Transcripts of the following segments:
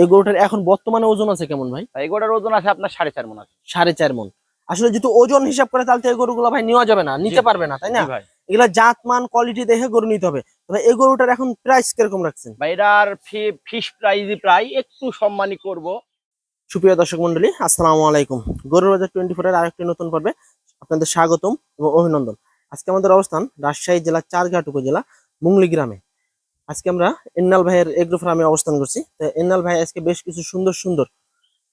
এই গরুটার এখন বর্তমানে ওজন আছে কেমন ভাই? এগুলোর ওজন আছে আপনার সাড়ে চার মন আছে। সাড়ে চার মন। আসলে যেহেতু ওজন হিসাব করে তাহলে এই গরুগুলো ভাই নেওয়া যাবে না নিতে পারবে না তাই না? ভাই। এগুলা জাত মান কোয়ালিটি দেখে গরু নিতে হবে। তবে এই গরুটার এখন প্রাইস কীরকম রাখছেন? ভাই এটার ফিশ প্রাইজই প্রায় একটু সম্মানী করব। সুপ্রিয় দর্শক মন্ডলী আসসালামু আলাইকুম। গরুর বাজার টোয়েন্টি ফোর এর আরেকটি নতুন পর্বে আপনাদের স্বাগতম এবং অভিনন্দন। আজকে আমাদের অবস্থান রাজশাহী জেলার চারঘাট উপজেলা মুংলি গ্রামে। আজকে আমরা এন্নাল ভাইয়ের এগ্রো ফার্মে অবস্থান করছি। তো এন্নাল ভাই আজকে বেশ কিছু সুন্দর সুন্দর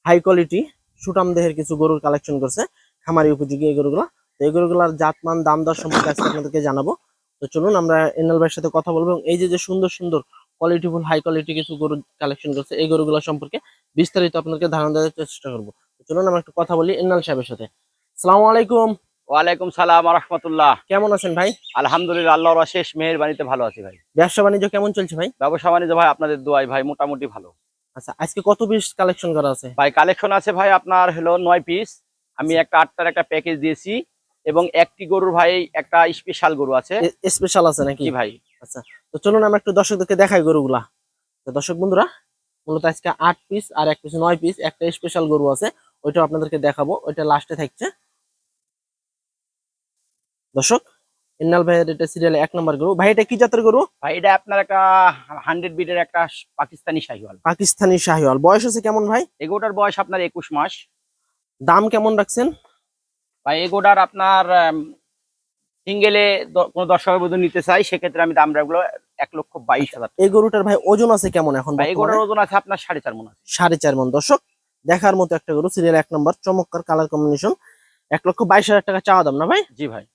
হাই কোয়ালিটি সুটাম দেহের কিছু গরুর কালেকশন করছে, খামারি উপযোগী এই গরুগুলো। তো এই গরুগুলার জাতমান, দাম দর সম্পর্কে আজকে আপনাদেরকে জানাব। তো চলুন আমরা এন্নাল ভাইয়ের সাথে কথা বলব এবং এই যে যে সুন্দর সুন্দর কোয়ালিটিফুল হাই কোয়ালিটি কিছু গরু কালেকশন করছে, এই গরুগুলো সম্পর্কে বিস্তারিত আপনাদেরকে ধারণা দেওয়ার চেষ্টা করব। চলুন আমরা একটু কথা বলি এন্নাল সাহেবের সাথে। সালামু আলাইকুম। ওয়ালাইকুম সালাম রহমতুল্লাহ। কেমন আছেন ভাই? আলহামদুলিল্লাহ আল্লাহর অশেষ মেহেরবানিতে ভালো আছি ভাই। ব্যবসা বাণিজ্য কেমন চলছে ভাই? ব্যবসা বাণিজ্য ভাই আপনাদের দোয়াই ভাই মোটামুটি ভালো। আচ্ছা আজকে কত পিস কালেকশন করা আছে? ভাই কালেকশন আছে ভাই আপনার হলো নয় পিস আমি একটা আটটার একটা প্যাকেজ দিয়েছি এবং একটি গরুর ভাই একটা স্পেশাল গরু আছে। স্পেশাল আছে নাকি? ভাই। তো চলুন আমরা একটু দর্শকদেরকে দেখাই গরুগুলা। তো দর্শক বন্ধুরা মূলত আজকে আট পিস আর এক পিস নয় পিস একটা স্পেশাল গরু আছে। ওইটাও আপনাদেরকে দেখাবো ওইটা লাস্টে থাকছে। দর্শক ইন্নাল ভাইয়ের এটা সিরিয়ালে এক নম্বর গরু। ভাই এটা কি জাতের গরু? ভাই এটা আপনার একটা হান্ড্রেড বিটের একটা পাকিস্তানি শাহিওয়াল। পাকিস্তানি শাহিওয়াল। বয়স আছে কেমন ভাই? এগোটার বয়স আপনার একুশ মাস। দাম কেমন রাখছেন? ভাই এগোটার আপনার সিঙ্গেলে কোনো দর্শকের মধ্যে নিতে চাই সেক্ষেত্রে আমি দাম রাখব এক লক্ষ বাইশ হাজার এই গরুটার ভাই ওজন আছে কেমন এখন ভাই? এগোটার ওজন আছে আপনার সাড়ে চার মন আছে। সাড়ে চার মন। দর্শক দেখার মতো একটা গরু সিরিয়াল এক নম্বর চমৎকার কালার কম্বিনেশন এক লক্ষ বাইশ হাজার টাকা চাওয়া দাম না ভাই? জি ভাই।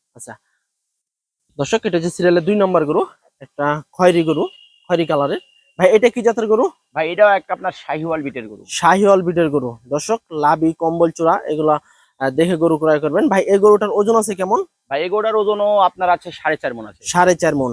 দর্শক এটা হচ্ছে সিরিয়ালের দুই নম্বর গরু একটা খয়েরি গরু খয়েরি কালারের ভাই এটা কি জাতের গরু? ভাই এটাও একটা আপনার শাহিওয়াল বিটের গরু। শাহিওয়াল বিটের গরু। দর্শক লাবি কম্বল চূড়া এগুলা দেখে গরু ক্রয় করবেন। ভাই এই গরুটার ওজন আছে কেমন? ভাই এই এগোটার ওজনও আপনার আছে সাড়ে চার মন আছে। সাড়ে চার মন।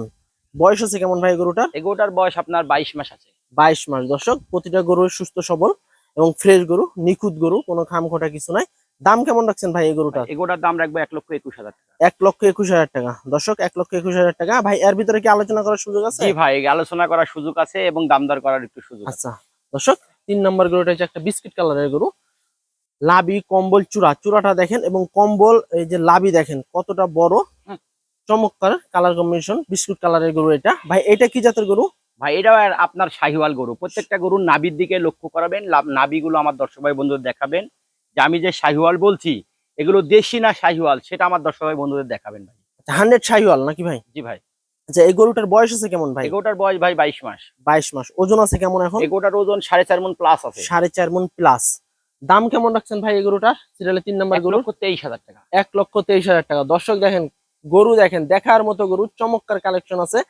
বয়স আছে কেমন ভাই এই গরুটার? এগোটার বয়স আপনার বাইশ মাস আছে। বাইশ মাস। দর্শক প্রতিটা গরু সুস্থ সবল এবং ফ্রেশ গরু নিখুঁত গরু কোনো খামখোটা কিছু নাই। দাম কেমন রাখছেন ভাই এই গরুটা এগোটার দাম রাখব এক লক্ষ একুশ হাজার টাকা। এক লক্ষ একুশ হাজার টাকা। দর্শক এক লক্ষ একুশ হাজার টাকা। ভাই এর ভিতরে কি আলোচনা করার সুযোগ আছে? ভাই আলোচনা করার সুযোগ আছে এবং দাম দর করার একটু সুযোগ আছে। আচ্ছা দর্শক তিন নম্বর গরুটা হচ্ছে একটা বিস্কিট কালারের গরু। লাবি কম্বল চূড়া। চূড়াটা দেখেন এবং কম্বল এই যে লাবি দেখেন কতটা বড় চমৎকার কালার কম্বিনেশন বিস্কুট কালারের গরু এটা। ভাই এটা কি জাতের গরু? ভাই আর আপনার শাহিওয়াল গরু। প্রত্যেকটা গরুর নাবির দিকে লক্ষ্য করাবেন। নাবিগুলো আমার দর্শক ভাই বন্ধুদের দেখাবেন। যে আমি যে শাহিওয়াল বলছি এগুলো দেশি না শাহিওয়াল? সেটা আমার দর্শক ভাই বন্ধুদের দেখাবেন ভাই। হান্ড্রেড শাহিওয়াল নাকি ভাই? জি ভাই। আচ্ছা এই গরুটার বয়স আছে কেমন ভাই? এগোটার বয়স ভাই বাইশ মাস। বাইশ মাস। ওজন আছে কেমন এখন? এগোটার ওজন সাড়ে চার মন প্লাস আছে। সাড়ে চার মন প্লাস দাম কেমন রাখছেন ভাই এই গরুটার? সিরিয়ালের তিন নম্বর গরু তেইশ হাজার টাকা। এক লক্ষ তেইশ হাজার টাকা। দর্শক দেখেন গরু দেখেন দেখার মতো গরু চমৎকার কালেকশন আছে।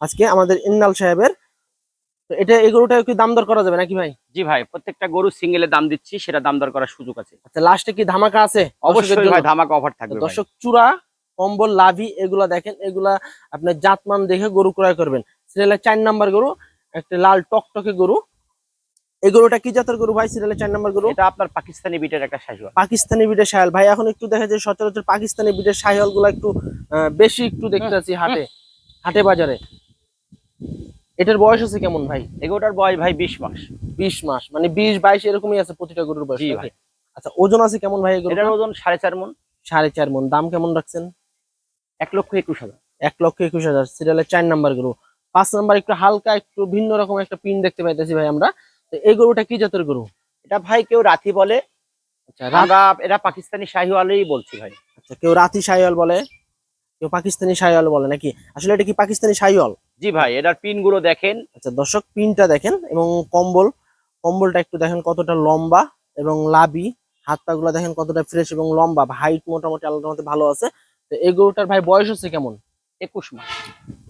আজকে আমাদের ইন্নাল সাহেবের এটা এই গরুটা কি দাম দর করা যাবে নাকি ভাই? জি ভাই প্রত্যেকটা গরু সিঙ্গেলে দাম দিচ্ছি সেটা দাম দর করার সুযোগ আছে। আচ্ছা লাস্টে কি ধামাকা আছে অবশ্যই ভাই ধামাকা অফার থাকবে দর্শক চূড়া কম্বল লাভি এগুলা দেখেন এগুলা আপনার জাতমান দেখে গরু ক্রয় করবেন। সিরিয়ালের চার নাম্বার গরু একটা লাল টকটকে গরু। এই গরুটা কি জাতের গরু ভাই সিরিয়ালের চার নাম্বার গরু? এটা আপনার পাকিস্তানি বিটের একটা শাহিওয়াল। পাকিস্তানি বিটের সায়াল ভাই এখন একটু দেখা যায় সচরাচর পাকিস্তানি বিটের সায়ালগুলা একটু বেশি একটু দেখতে পাচ্ছি হাটে হাটে বাজারে। এটার বয়স আছে কেমন ভাই? এগোটার বয়স ভাই বিশ মাস। বিশ মাস মানে বিশ বাইশ এরকমই আছে প্রতিটা গরুর বয়স ভাই। আচ্ছা ওজন আছে কেমন ভাই এটার ওজন সাড়ে চার মন। সাড়ে চার মন দাম কেমন রাখছেন? এক লক্ষ একুশ হাজার। এক লক্ষ একুশ হাজার সিরিয়ালের চার নাম্বার গরু। পাঁচ নাম্বার একটু হালকা একটু ভিন্ন রকম একটা পিন দেখতে পাইতেছি ভাই আমরা। তো এই গরুটা কি জাতের গরু? এটা ভাই কেউ রাতি বলে আচ্ছা এটা পাকিস্তানি শাহিওয়ালই বলছি ভাই। আচ্ছা কেউ রাতি সাইওয়াল বলে? কেউ পাকিস্তানি সাইওয়াল বলে নাকি? আসলে এটা কি পাকিস্তানি সাইওয়াল জি ভাই এটার পিনগুলো দেখেন। আচ্ছা দর্শক পিনটা দেখেন এবং কম্বল। কম্বলটা একটু দেখেন কতটা লম্বা এবং লাবি। হাত পাগুলো দেখেন কতটা ফ্রেশ এবং লম্বা। হাইট মোটামুটি আলাদা মতো ভালো আছে। তো এই গরুটার ভাই বয়স হচ্ছে কেমন? একুশ মাস।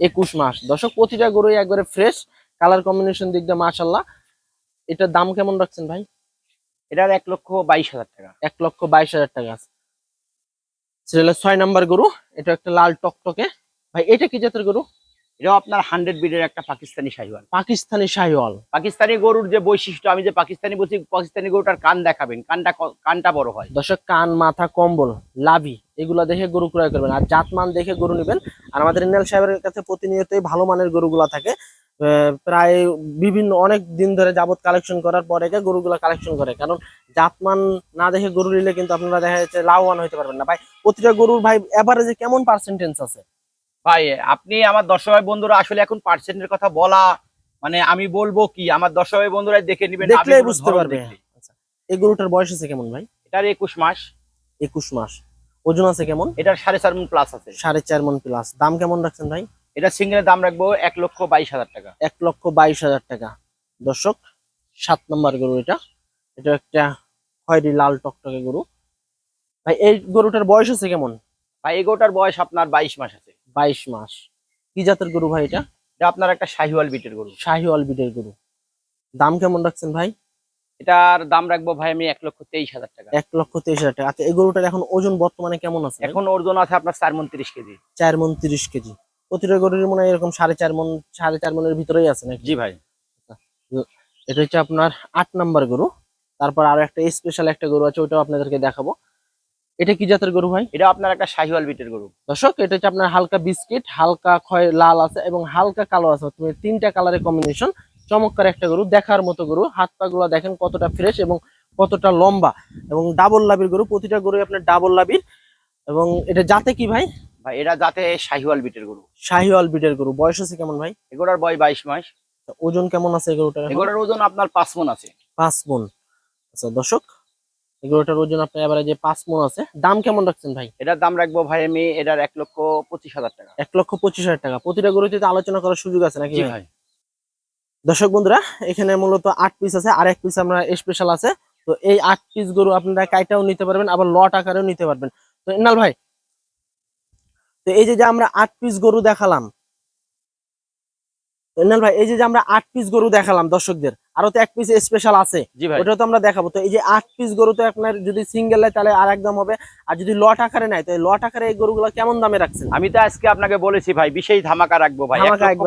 একুশ মাস। দর্শক প্রতিটা গরুই একবারে ফ্রেশ কালার কম্বিনেশন দিক দিয়ে মাশাল্লাহ এটার দাম কেমন রাখছেন ভাই? এটার এক লক্ষ বাইশ হাজার টাকা। এক লক্ষ বাইশ হাজার টাকা আছে। সিরিয়ালের ছয় নাম্বার গরু। এটা একটা লাল টকটকে। ভাই এটা কি জাতের গরু? এটাও আপনার হান্ড্রেড বিডের একটা পাকিস্তানি শাহিওয়াল। পাকিস্তানি শাহিওয়াল। পাকিস্তানি গরুর যে বৈশিষ্ট্য আমি যে পাকিস্তানি বলছি পাকিস্তানি গরুটার কান দেখাবেন কানটা কানটা বড় হয়। দর্শক কান মাথা কম্বল লাভি এগুলা দেখে গরু ক্রয় করবেন। আর জাতমান দেখে গরু নেবেন। আর আমাদের ইনাল সাহেবের কাছে প্রতিনিয়তই ভালো মানের গরুগুলা থাকে। প্রায় বিভিন্ন অনেক দিন ধরে যাবত কালেকশন করার পরে গরুগুলো কালেকশন করে। কারণ জাতমান না দেখে গরু নিলে কিন্তু আপনারা দেখা যাচ্ছে লাভবান হতে পারবেন না। ভাই প্রতিটা গরুর ভাই এভারেজে কেমন পার্সেন্টেজ আছে? ভাই আপনি আমার দর্শক ভাই বন্ধুরা আসলে এখন পার্সেন্টের কথা বলা মানে আমি বলব কি আমার দর্শক ভাই বন্ধুরা দেখে নিবেন নাভিগুলোর বুঝতে পারবে। আচ্ছা এই গরুটার বয়স আছে কেমন ভাই? এটার একুশ মাস। একুশ মাস। ওজন আছে কেমন? এটার সাড়ে চার মন প্লাস আছে। সাড়ে চার মন প্লাস দাম কেমন রাখছেন ভাই? এটা সিঙ্গেলের দাম রাখব এক লক্ষ বাইশ হাজার টাকা। এক লক্ষ বাইশ হাজার টাকা। দর্শক সাত নম্বর গরু এটা। এটা একটা খয়েরি লাল টকটকে গরু। ভাই এই গরুটার বয়স আছে কেমন? ভাই এগোটার বয়স আপনার বাইশ মাস আছে। বাইশ মাস। কি জাতের গরু ভাই এটা? এটা আপনার একটা শাহিওয়াল বিটের গরু। শাহিওয়াল বিটের গরু। দাম কেমন রাখছেন ভাই? এটার দাম রাখব ভাই আমি এক লক্ষ তেইশ হাজার টাকা। এক লক্ষ তেইশ হাজার টাকা। আচ্ছা এই গরুটার এখন ওজন বর্তমানে কেমন আছে এখন ওজন আছে আপনার চার মন তিরিশ কেজি। চার মন তিরিশ কেজি। প্রতিটা গরুর মনে হয় এরকম সাড়ে চার মন সাড়ে চার মনের ভিতরেই আছে নাকি? জি ভাই। এটা হচ্ছে আপনার আট নাম্বার গরু। তারপর আরও একটা স্পেশাল একটা গরু আছে ওটাও আপনাদেরকে দেখাবো। এটা কি জাতের গরু ভাই? এটা আপনার একটা শাহিওয়াল বিটের গরু। দর্শক এটা হচ্ছে আপনার হালকা বিস্কিট হালকা খয় লাল আছে এবং হালকা কালো আছে। তুমি তিনটা কালারের কম্বিনেশন চমৎকার একটা গরু দেখার মতো গরু। হাত পা গুলো দেখেন কতটা ফ্রেশ এবং কতটা লম্বা। এবং ডাবল লাভির গরু প্রতিটা গরু আপনার ডাবল লাভির। এবং এটা জাতে কি ভাই? ভাই এটা যাতে শাহিওয়াল বিটের গরু। শাহিওয়াল বিটের গরু। বয়স আছে কেমন ভাই? এগোটার বয় বাইশ মাস। ওজন কেমন আছে এই গরুটার ওজন আপনার পাঁচ মন আছে। পাঁচ মন। আচ্ছা দর্শক গরুটার ওজন আপনার এবারে যে পাঁচ মন আছে। দাম কেমন রাখছেন ভাই? এটার দাম রাখব ভাই আমি এটার এক লক্ষ পঁচিশ হাজার টাকা। এক লক্ষ পঁচিশ হাজার টাকা। প্রতিটা গরুতে আলোচনা করার সুযোগ আছে নাকি ভাই? দর্শক বন্ধুরা এখানে মূলত আট পিস আছে আর এক পিস আমরা স্পেশাল আছে। তো এই আট পিস গরু আপনারা কাইটাও নিতে পারবেন আবার লট আকারেও নিতে পারবেন। তো ইনাল ভাই তো এই যে যে আমরা আট পিস গরু দেখালাম ইনাল ভাই এই যে আমরা আট পিস গরু দেখালাম দর্শকদের আরও তো এক পিস স্পেশাল আছে। ওটা তো আমরা দেখাবো। তো এই যে আট পিস গরু তো আপনার যদি সিঙ্গেল নেয় তাহলে আর একদম হবে। আর যদি লট আকারে নেয় তো এই লট আকারে এই গরুগুলো কেমন দামে রাখছেন? আমি তো আজকে আপনাকে বলেছি ভাই বিশেষ ধামাকা রাখব ভাই।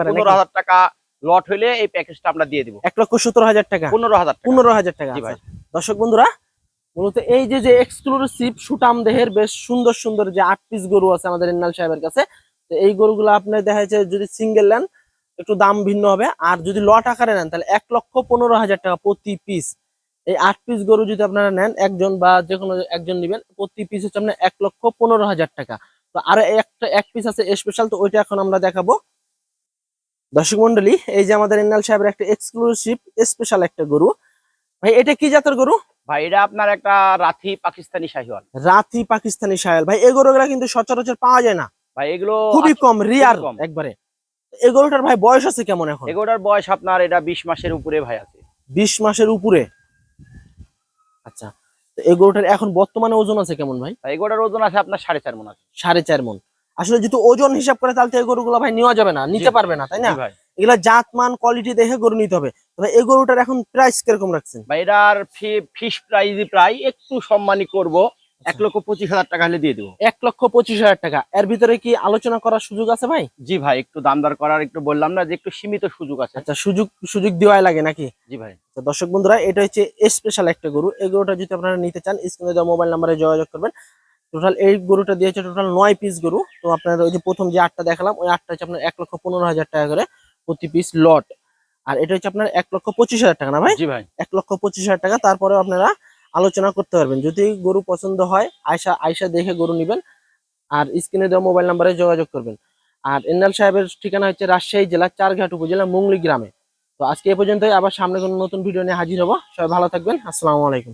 পনেরো হাজার টাকা লট হলে এই প্যাকেজটা আমরা দিয়ে দিব। এক লক্ষ সত্তর হাজার টাকা। পনেরো হাজার পনেরো হাজার টাকা ভাই। আচ্ছা। দর্শক বন্ধুরা মূলত এই যে যে এক্সক্লুসিভ সুটাম দেহের বেশ সুন্দর সুন্দর যে আট পিস গরু আছে আমাদের ইন্নাল সাহেবের কাছে তো এই গরুগুলো আপনার দেখা যাচ্ছে যদি সিঙ্গেল নেন একটু দাম ভিন্ন হবে। আর যদি লট আকারে নেন তাহলে এক লক্ষ পনেরো হাজার টাকা প্রতি পিস এই আট পিস গরু যদি আপনারা নেন একজন বা যে কোনো একজন নেবেন প্রতি পিস হচ্ছে আপনার এক লক্ষ পনেরো হাজার টাকা। তো আরও একটা এক পিস আছে স্পেশাল তো ওইটা এখন আমরা দেখাবো। দর্শক মন্ডলী এই যে আমাদের ইন্নাল সাহেবের একটা এক্সক্লুসিভ স্পেশাল একটা গরু। ভাই এটা কি জাতের গরু? ভাই এটা আপনার একটা রাথি পাকিস্তানি শাহিওয়াল। রাথি পাকিস্তানি সায়াল ভাই এই গরুগুলা কিন্তু সচরাচর পাওয়া যায় না। ভাই এগুলো খুবই কম রিয়ার কম। একবারে। এই গরুটার ভাই বয়স আছে কেমন এখন? এগুলোর বয়স আপনার এটা বিশ মাসের উপরে ভাই আছে। বিশ মাসের উপরে? আচ্ছা তো এই গরুটার এখন বর্তমানে ওজন আছে কেমন ভাই? এগুলোর ওজন আছে আপনার সাড়ে চার মন আছে। সাড়ে চার মন। আসলে যদি ওজন হিসাব করে তাহলে তো এই গরুগুলো ভাই নেওয়া যাবে না নিতে পারবে না তাই না? ভাই। এগুলা জাত মান কোয়ালিটি দেখে গরু নিতে হবে। তবে এই গরুটার এখন প্রাইস কীরকম রাখছেন? ভাই এটার ফিস প্রাইস প্রায় একটু সম্মানী করব। এক লক্ষ পঁচিশ হাজার টাকা হলে দিয়ে দেবো। এক লক্ষ পঁচিশ হাজার টাকা। এর ভিতরে কি আলোচনা করার সুযোগ আছে ভাই? জি ভাই একটু দাম দর করার একটু বললাম না যে একটু সীমিত সুযোগ আছে। আচ্ছা সুযোগ সুযোগ দেওয়াই লাগে নাকি? জি ভাই। তো দর্শক বন্ধুরা এটা হচ্ছে স্পেশাল একটা গরু। এই গরুটা যদি আপনারা নিতে চান স্ক্রিনে দেওয়া মোবাইল নাম্বারে যোগাযোগ করবেন। টোটাল এই গরুটা দিয়েছে টোটাল নয় পিস গরু। তো আপনার ওই যে প্রথম যে আটটা দেখালাম ওই আটটা হচ্ছে আপনার এক লক্ষ পনেরো হাজার টাকা করে প্রতি পিস লট আর এটা হচ্ছে আপনার এক লক্ষ পঁচিশ হাজার টাকা না ভাই? জি ভাই। এক লক্ষ পঁচিশ হাজার টাকা। তারপরে আপনারা আলোচনা করতে পারবেন। যদি গরু পছন্দ হয় আয়সা আয়সা দেখে গরু নেবেন আর স্ক্রিনে দেওয়া মোবাইল নাম্বারে যোগাযোগ করবেন। আর এন্নাল সাহেবের ঠিকানা হচ্ছে রাজশাহী জেলার চারঘাট উপজেলা মুংলি গ্রামে। তো আজকে এ পর্যন্তই। আবার সামনে কোনো নতুন ভিডিও নিয়ে হাজির হব। সবাই ভালো থাকবেন। আসসালামু আলাইকুম।